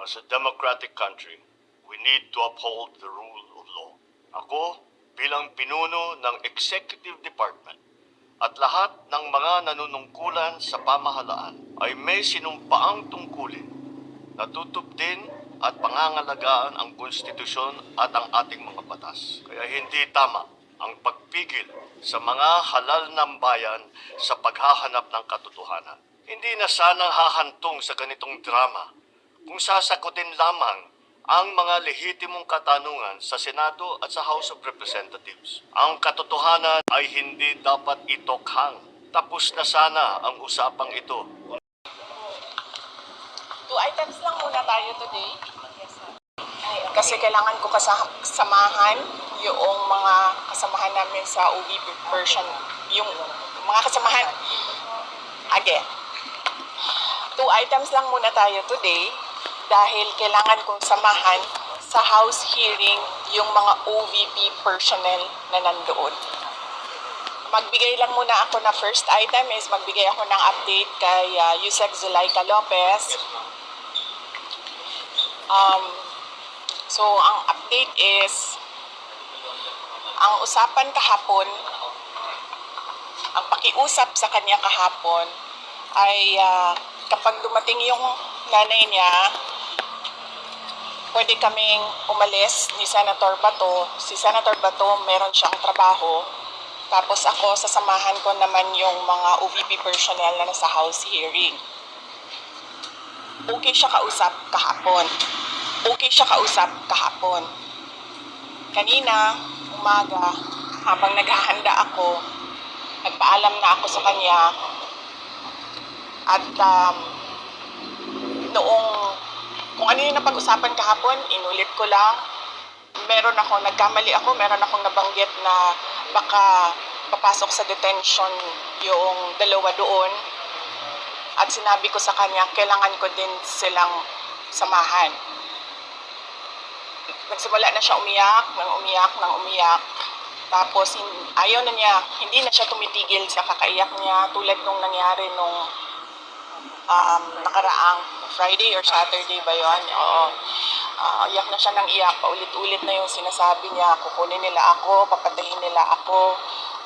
As a democratic country, we need to uphold the rule of law. Ako, bilang pinuno ng Executive Department at lahat ng mga nanunungkulan sa pamahalaan ay may sinumpaang tungkulin na tutupdin at pangangalagaan ang konstitusyon at ang ating mga batas. Kaya hindi tama ang pagpigil sa mga halal ng bayan sa paghahanap ng katotohanan. Hindi na sana hahantong sa ganitong drama kung sasagutin lamang ang mga lehitimong katanungan sa Senado at sa House of Representatives. Ang katotohanan ay hindi dapat itokhang. Tapos na sana ang usapang ito Two items lang muna tayo today. Kasi kailangan ko kasamahan yung mga kasamahan namin sa UV version. Yung mga kasamahan. Again. Two items lang muna tayo today dahil kailangan kong samahan sa house hearing yung mga OVP personnel na nandoon. Magbigay lang muna ako na first item is magbigay ako ng update kay uh, Yusek Zulaika Lopez. Um, so, ang update is, ang usapan kahapon, ang pakiusap sa kanya kahapon, ay ah, kapag dumating yung nanay niya, pwede kaming umalis ni Senator Bato. Si Senator Bato, meron siyang trabaho. Tapos ako, sasamahan ko naman yung mga OVP personnel na nasa house hearing okay siya kausap kahapon. Okay siya kausap kahapon. Kanina, umaga, habang naghahanda ako, nagpaalam na ako sa kanya at um, noong kung ano yung napag-usapan kahapon, inulit ko lang. Meron ako, nagkamali ako, meron akong nabanggit na baka papasok sa detention yung dalawa doon at sinabi ko sa kanya, kailangan ko din silang samahan. Nagsimula na siya umiyak, nang umiyak, nang umiyak. Tapos ayaw na niya, hindi na siya tumitigil sa kakaiyak niya tulad nung nangyari nung um, nakaraang Friday or Saturday ba yun? Oo. Ah, iyak na siya ng iyak, paulit-ulit na yung sinasabi niya, kukunin nila ako, papatayin nila ako,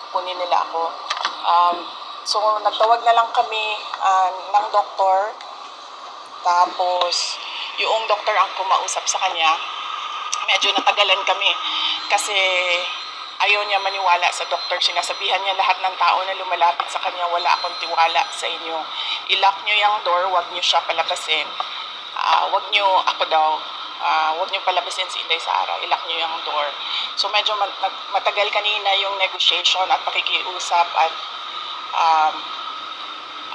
kukunin nila ako. Um, so, nagtawag na lang kami ah, ng doktor, tapos yung doktor ang kumausap sa kanya, medyo natagalan kami kasi ayaw niya maniwala sa doktor. Sinasabihan niya lahat ng tao na lumalapit sa kanya, wala akong tiwala sa inyo. I-lock niyo yung door, wag niyo siya palabasin. Ah, wag niyo, ako daw, ah, wag niyo palabasin si Inday Sara, i-lock niyo yung door. So medyo mat- matagal kanina yung negotiation at pakikiusap at um,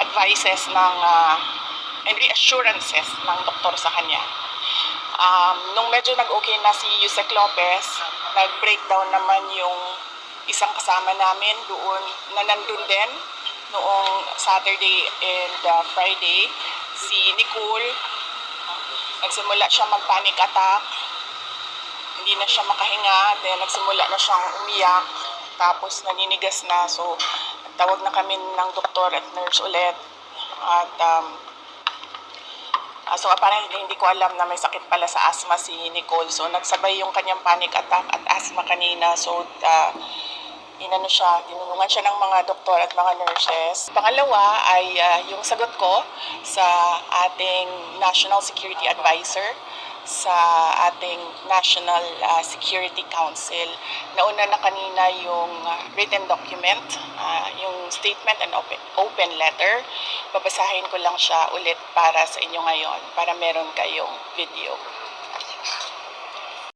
advices ng ah, and reassurances ng doktor sa kanya. Um, nung medyo nag-okay na si Yusek Lopez, nag-breakdown naman yung isang kasama namin doon na nandun din noong Saturday and uh, Friday, si Nicole. Nagsimula siya mag-panic attack. Hindi na siya makahinga. Then nagsimula na siyang umiyak. Tapos naninigas na. So, nagtawag na kami ng doktor at nurse ulit. At um, Ah, so parang hindi, hindi ko alam na may sakit pala sa asthma si Nicole. So nagsabay yung kanyang panic attack at asthma kanina. So uh, inano siya, tinulungan siya ng mga doktor at mga nurses. Pangalawa ay ah, yung sagot ko sa ating National Security Advisor sa ating National ah, Security Council. Nauna na kanina yung written document, ah, yung statement and open, open letter. Babasahin ko lang siya ulit para sa inyo ngayon, para meron kayong video.